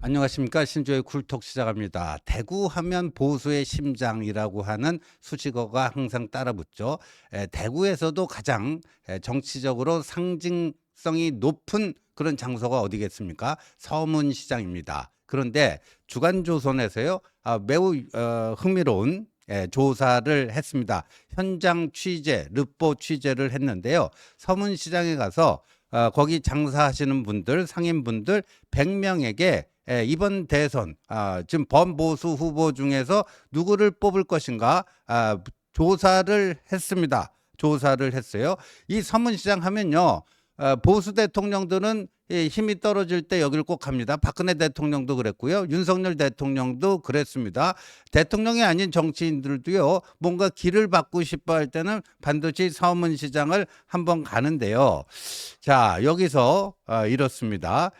안녕하십니까 신조의 쿨톡 시작합니다. 대구 하면 보수의 심장이라고 하는 수식어가 항상 따라붙죠. 에, 대구에서도 가장 에, 정치적으로 상징성이 높은 그런 장소가 어디겠습니까? 서문시장입니다. 그런데 주간조선에서요 아, 매우 어, 흥미로운 예, 조사를 했습니다. 현장 취재, 르포 취재를 했는데요. 서문시장에 가서 어, 거기 장사하시는 분들, 상인분들 100명에게 예, 이번 대선 아, 지금 범보수 후보 중에서 누구를 뽑을 것인가 아, 조사를 했습니다. 조사를 했어요. 이 서문시장 하면요. 어, 보수 대통령들은 이 힘이 떨어질 때 여기를 꼭 갑니다. 박근혜 대통령도 그랬고요. 윤석열 대통령도 그랬습니다. 대통령이 아닌 정치인들도요. 뭔가 길을 받고 싶어 할 때는 반드시 서문시장을 한번 가는데요. 자, 여기서 어, 이렇습니다.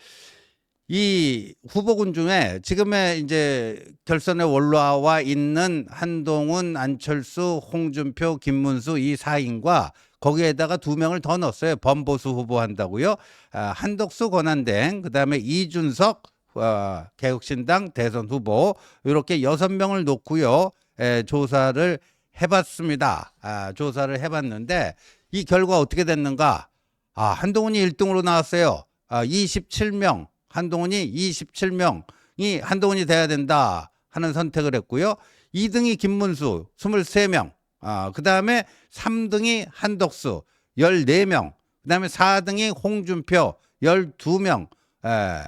이 후보군 중에 지금의 이제 결선에 올라와 있는 한동훈, 안철수, 홍준표, 김문수 이 사인과 거기에다가 두 명을 더 넣었어요. 범보수 후보 한다고요. 아, 한덕수 권한대행, 그다음에 이준석 어, 개혁신당 대선 후보 이렇게 여섯 명을 놓고요. 에, 조사를 해봤습니다. 아, 조사를 해봤는데 이 결과 어떻게 됐는가? 아, 한동훈이 1등으로 나왔어요. 아, 27명. 한동훈이 27명이 한동훈이 돼야 된다 하는 선택을 했고요. 2등이 김문수 23명. 아, 그다음에 3등이 한덕수 14명. 그다음에 4등이 홍준표 12명. 에.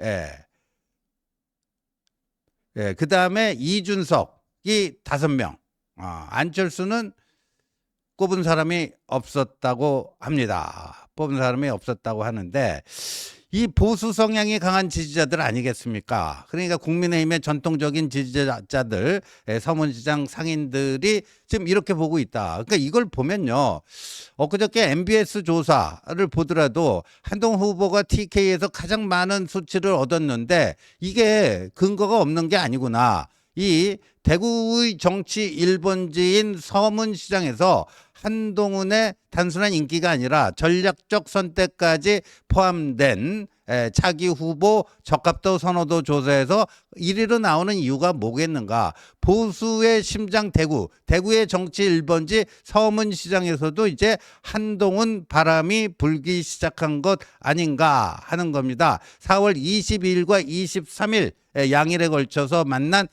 예. 예, 그 다음에 이준석이 5명. 아, 안철수는 꼽은 사람이 없었다고 합니다. 뽑은 사람이 없었다고 하는데 이 보수 성향이 강한 지지자들 아니겠습니까? 그러니까 국민의힘의 전통적인 지지자들, 예, 서문시장 상인들이 지금 이렇게 보고 있다. 그러니까 이걸 보면요. 엊그저께 MBS 조사를 보더라도 한동 후보가 TK에서 가장 많은 수치를 얻었는데 이게 근거가 없는 게 아니구나. 이 대구의 정치 1번지인 서문시장에서 한동훈의 단순한 인기가 아니라 전략적 선택까지 포함된 에, 차기 후보 적합도 선호도 조사에서 1위로 나오는 이유가 뭐겠는가? 보수의 심장 대구, 대구의 정치 1번지 서문시장에서도 이제 한동훈 바람이 불기 시작한 것 아닌가 하는 겁니다. 4월 22일과 23일 에, 양일에 걸쳐서 만난 에,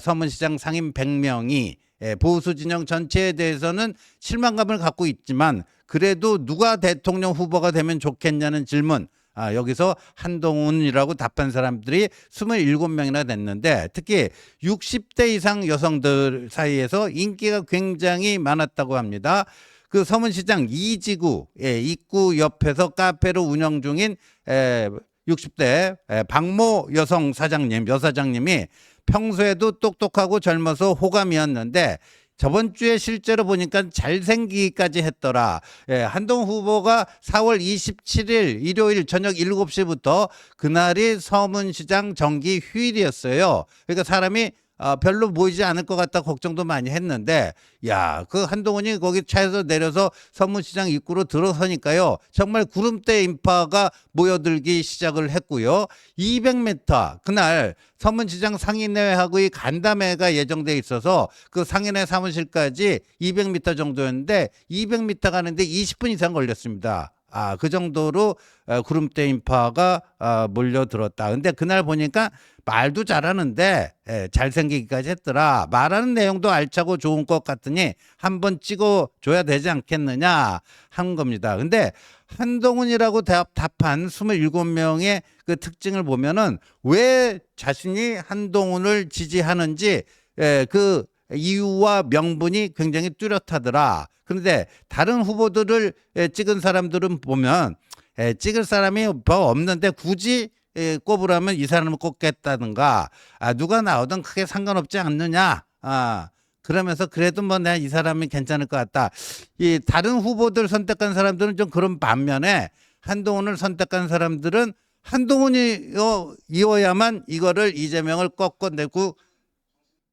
서문시장 상임 100명이 예, 보수 진영 전체에 대해서는 실망감을 갖고 있지만 그래도 누가 대통령 후보가 되면 좋겠냐는 질문 아, 여기서 한동훈이라고 답한 사람들이 27명이나 됐는데 특히 60대 이상 여성들 사이에서 인기가 굉장히 많았다고 합니다. 그 서문시장 이지구 예, 입구 옆에서 카페로 운영 중인 에, 60대 에, 박모 여성 사장님 여사장님이 평소에도 똑똑하고 젊어서 호감이었는데 저번 주에 실제로 보니까 잘생기기까지 했더라. 예, 한동 후보가 4월 27일 일요일 저녁 7시부터 그날이 서문시장 정기 휴일이었어요. 그러니까 사람이 아, 별로 보이지 않을 것 같다 걱정도 많이 했는데, 야, 그 한동훈이 거기 차에서 내려서 서문시장 입구로 들어서니까요, 정말 구름대 인파가 모여들기 시작을 했고요. 200m, 그날 서문시장 상인회하고의 간담회가 예정돼 있어서 그 상인회 사무실까지 200m 정도였는데, 200m 가는데 20분 이상 걸렸습니다. 아, 그 정도로 어, 구름대 인파가 아, 몰려들었다. 근데 그날 보니까 말도 잘하는데 예, 잘생기기까지 했더라. 말하는 내용도 알차고 좋은 것 같으니 한번 찍어 줘야 되지 않겠느냐 한 겁니다. 근데 한동훈이라고 답, 답한 27명의 그 특징을 보면은 왜 자신이 한동훈을 지지하는지 예, 그 이유와 명분이 굉장히 뚜렷하더라. 그런데 다른 후보들을 에, 찍은 사람들은 보면 에, 찍을 사람이 뭐 없는데 굳이 에, 꼽으라면 이 사람을 꼽겠다든가 아, 누가 나오든 크게 상관없지 않느냐. 아, 그러면서 그래도 뭐 내가 이 사람이 괜찮을 것 같다. 이 다른 후보들 선택한 사람들은 좀 그런 반면에 한동훈을 선택한 사람들은 한동훈이 어, 이어야만 이거를 이재명을 꺾어내고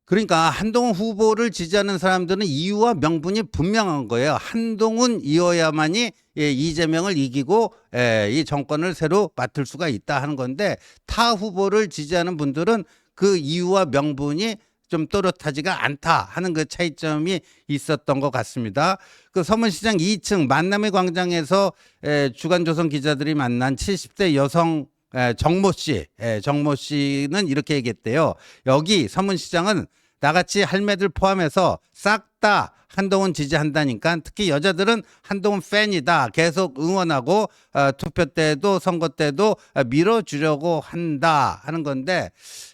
그러니까 한동훈 후보를 지지하는 사람들은 이유와 명분이 분명한 거예요. 한동훈이어야만이 예, 이재명을 이기고 예, 이 정권을 새로 맡을 수가 있다 하는 건데 타 후보를 지지하는 분들은 그 이유와 명분이 좀 또렷하지가 않다 하는 그 차이점이 있었던 것 같습니다. 그 서문시장 2층 만남의 광장에서 에, 주간조선 기자들이 만난 70대 여성 에, 정모 씨, 에, 정모 씨는 이렇게 얘기했대요. 여기 서문시장은 나같이 할매들 포함해서 싹 다 한동훈 지지한다니까 특히 여자들은 한동훈 팬이다. 계속 응원하고 어, 투표 때도 선거 때도 어, 밀어주려고 한다 하는 건데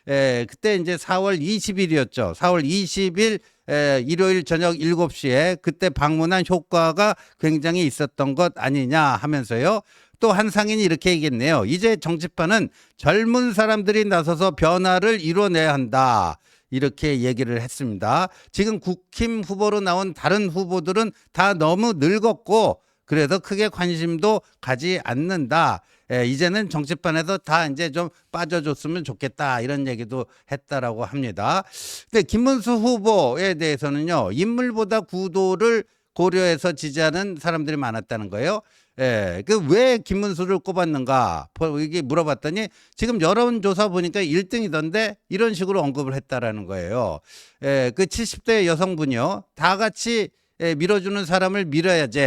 에, 그때 이제 4월 20일이었죠. 4월 20일 에, 일요일 저녁 7시에 그때 방문한 효과가 굉장히 있었던 것 아니냐 하면서요 또한 상인이 이렇게 얘기했네요 이제 정치판은 젊은 사람들이 나서서 변화를 이뤄내야 한다 이렇게 얘기를 했습니다. 지금 국힘 후보로 나온 다른 후보들은 다 너무 늙었고 그래서 크게 관심도 가지 않는다. 예, 이제는 정치판에서 다 이제 좀 빠져줬으면 좋겠다 이런 얘기도 했다라고 합니다. 근데 김문수 후보에 대해서는요 인물보다 구도를 고려해서 지지하는 사람들이 많았다는 거예요. 예, 그 왜 김문수를 꼽았는가? 보- 이게 물어봤더니 지금 여론조사 보니까 1등이던데 이런 식으로 언급을 했다라는 거예요. 예, 그 70대 여성분이요. 다 같이 예, 밀어주는 사람을 밀어야지.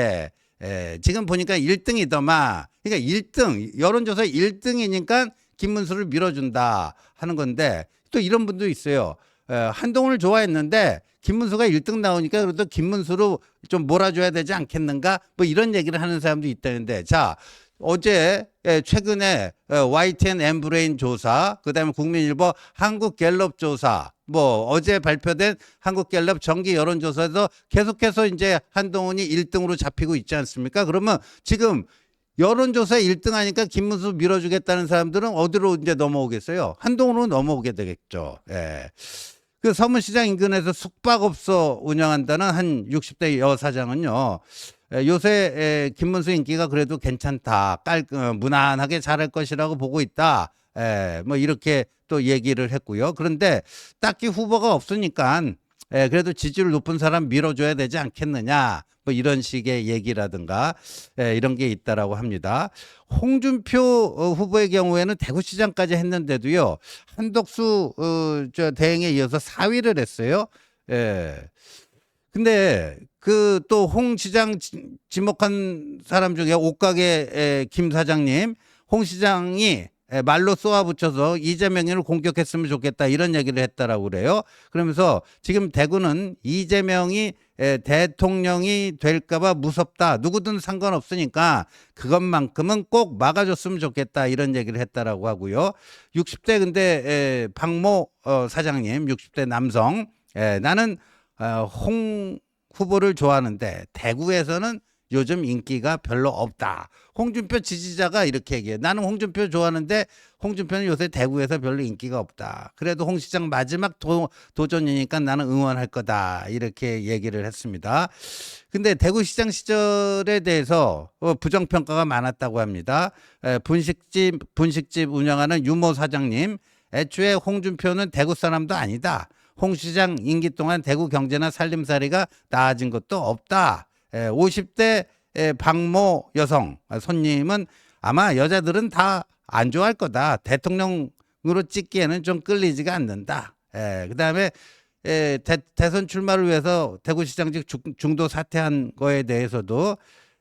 예, 지금 보니까 1등이더만. 그러니까 1등, 여론조사 1등이니까 김문수를 밀어준다 하는 건데 또 이런 분도 있어요. 예, 한동훈을 좋아했는데 김문수가 1등 나오니까 그래도 김문수로 좀 몰아줘야 되지 않겠는가? 뭐 이런 얘기를 하는 사람도 있다는데 자 어제 예, 최근에 어, YTN 엠브레인 조사 그다음에 국민일보 한국갤럽 조사 뭐 어제 발표된 한국갤럽 정기 여론조사에서 계속해서 이제 한동훈이 1등으로 잡히고 있지 않습니까? 그러면 지금 여론조사 1등 하니까 김문수 밀어주겠다는 사람들은 어디로 이제 넘어오겠어요? 한동훈으로 넘어오게 되겠죠. 예. 그 서문시장 인근에서 숙박업소 운영한다는 한 60대 여사장은요. 에, 요새 에, 김문수 인기가 그래도 괜찮다. 깔 어, 무난하게 잘할 것이라고 보고 있다. 에, 뭐 이렇게 또 얘기를 했고요. 그런데 딱히 후보가 없으니까 에, 그래도 지지율 높은 사람 밀어줘야 되지 않겠느냐. 뭐 이런 식의 얘기라든가 에, 이런 게 있다라고 합니다. 홍준표 어, 후보의 경우에는 대구시장까지 했는데도요. 한덕수 어, 저 대행에 이어서 4위를 했어요. 예. 근데 그 또 홍 시장 지- 지목한 사람 중에 옷가게 에, 김 사장님, 홍 시장이 에, 말로 쏘아붙여서 이재명을 공격했으면 좋겠다 이런 얘기를 했다라고 그래요. 그러면서 지금 대구는 이재명이 에, 대통령이 될까봐 무섭다. 누구든 상관없으니까 그것만큼은 꼭 막아줬으면 좋겠다 이런 얘기를 했다라고 하고요. 60대 근데 에, 박모 어, 사장님, 60대 남성, 에, 나는 어, 홍 후보를 좋아하는데 대구에서는 요즘 인기가 별로 없다. 홍준표 지지자가 이렇게 얘기해. 나는 홍준표 좋아하는데 홍준표는 요새 대구에서 별로 인기가 없다. 그래도 홍 시장 마지막 도, 도전이니까 나는 응원할 거다. 이렇게 얘기를 했습니다. 근데 대구시장 시절에 대해서 어, 부정평가가 많았다고 합니다. 에, 분식집, 분식집 운영하는 유모 사장님, 애초에 홍준표는 대구 사람도 아니다. 홍 시장 임기 동안 대구 경제나 살림살이가 나아진 것도 없다. 에, 50대 에, 박모 여성 아, 손님은 아마 여자들은 다 안 좋아할 거다. 대통령으로 찍기에는 좀 끌리지가 않는다. 에, 그다음에 에, 대, 대선 출마를 위해서 대구시장직 중- 중도 사퇴한 거에 대해서도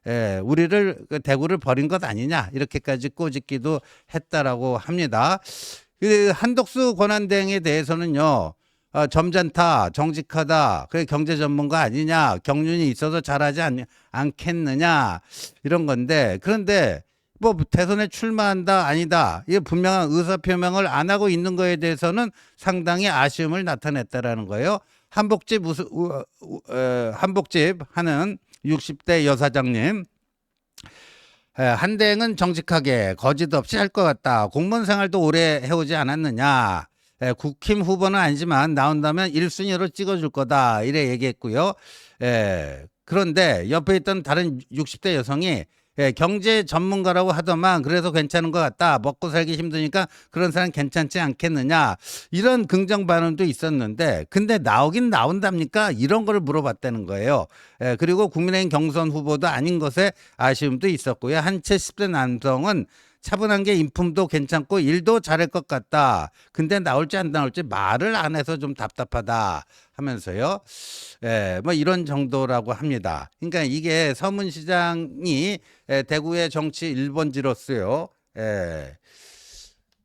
에, 우리를 그 대구를 버린 것 아니냐 이렇게까지 꼬집기도 했다라고 합니다. 그 한덕수 권한대행에 대해서는요. 어, 점잖다, 정직하다, 그 경제 전문가 아니냐, 경륜이 있어서 잘하지 않, 않겠느냐 이런 건데 그런데 뭐 대선에 출마한다 아니다 이게 분명한 의사 표명을 안 하고 있는 거에 대해서는 상당히 아쉬움을 나타냈다라는 거예요. 한복집 우스, 우, 우, 에, 한복집 하는 60대 여사장님 에, 한대행은 정직하게 거짓 없이 할 것 같다. 공무원 생활도 오래 해오지 않았느냐. 에, 국힘 후보는 아니지만 나온다면 1순위로 찍어줄 거다. 이래 얘기했고요. 에, 그런데 옆에 있던 다른 60대 여성이 예, 경제 전문가라고 하더만 그래서 괜찮은 것 같다. 먹고 살기 힘드니까 그런 사람 괜찮지 않겠느냐. 이런 긍정 반응도 있었는데 근데 나오긴 나온답니까? 이런 거를 물어봤다는 거예요. 예, 그리고 국민의힘 경선 후보도 아닌 것에 아쉬움도 있었고요. 한채 10대 남성은 차분한 게 인품도 괜찮고 일도 잘할 것 같다. 근데 나올지 안 나올지 말을 안 해서 좀 답답하다 하면서요. 예, 뭐 이런 정도라고 합니다. 그러니까 이게 서문시장이 예, 대구의 정치 1번지로서요. 예,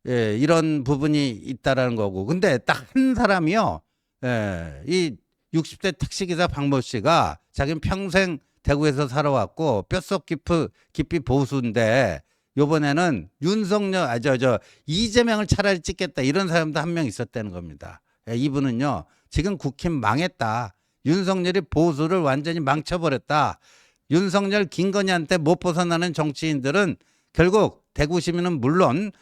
예, 이런 부분이 있다라는 거고. 근데 딱 한 사람이요. 예, 이 60대 택시기사 박모 씨가 자기는 평생 대구에서 살아왔고 뼛속 깊이, 깊이 보수인데 요번에는 윤석열, 아, 저, 저, 이재명을 차라리 찍겠다 이런 사람도 한 명 있었다는 겁니다. 예, 이분은요, 지금 국힘 망했다. 윤석열이 보수를 완전히 망쳐버렸다. 윤석열 김건희한테 못 벗어나는 정치인들은 결국 대구 시민은 물론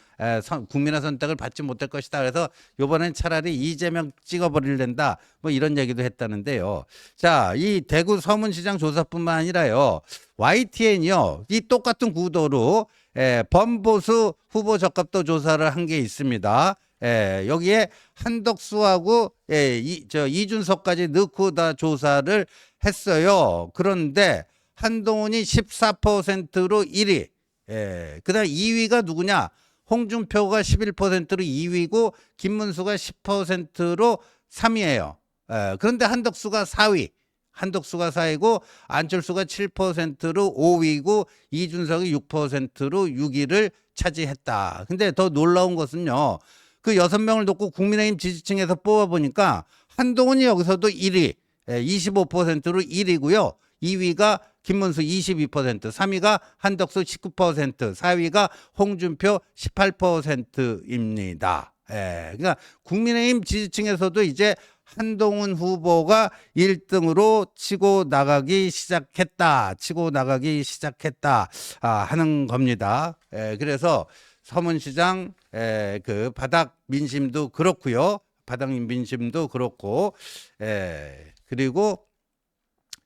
국민의 선택을 받지 못할 것이다. 그래서 요번엔 차라리 이재명 찍어버릴랜다. 뭐 이런 얘기도 했다는데요. 자, 이 대구 서문시장 조사뿐만 아니라요. YTN이요. 이 똑같은 구도로 에, 범보수 후보 적합도 조사를 한 게 있습니다. 예, 여기에 한덕수하고 예, 이, 저 이준석까지 넣고 다 조사를 했어요. 그런데 한동훈이 14%로 1위. 예, 그다음 2위가 누구냐? 홍준표가 11%로 2위고 김문수가 10%로 3위예요. 예, 그런데 한덕수가 4위. 한덕수가 4위고 안철수가 7%로 5위고 이준석이 6%로 6위를 차지했다. 근데 더 놀라운 것은요. 그 여섯 명을 놓고 국민의힘 지지층에서 뽑아보니까 한동훈이 여기서도 1위, 25%로 1위고요. 2위가 김문수 22%, 3위가 한덕수 19%, 4위가 홍준표 18%입니다. 예, 그러니까 국민의힘 지지층에서도 이제 한동훈 후보가 1등으로 치고 나가기 시작했다. 치고 나가기 시작했다. 아, 하는 겁니다. 예, 그래서 서문시장 에, 그 바닥 민심도 그렇고요. 바닥 민심도 그렇고 에, 그리고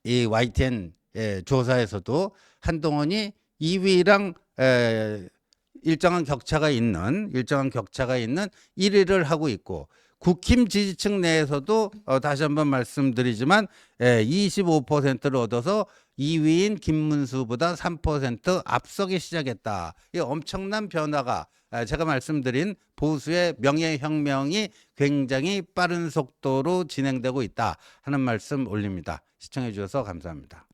이 YTN 에, 조사에서도 한동훈이 2위랑 에, 일정한 격차가 있는 일정한 격차가 있는 1위를 하고 있고 국힘 지지층 내에서도 어, 다시 한번 말씀드리지만 에, 25%를 얻어서 2위인 김문수보다 3% 앞서기 시작했다. 이 엄청난 변화가 아, 제가 말씀드린 보수의 명예혁명이 굉장히 빠른 속도로 진행되고 있다 하는 말씀 올립니다. 시청해 주셔서 감사합니다.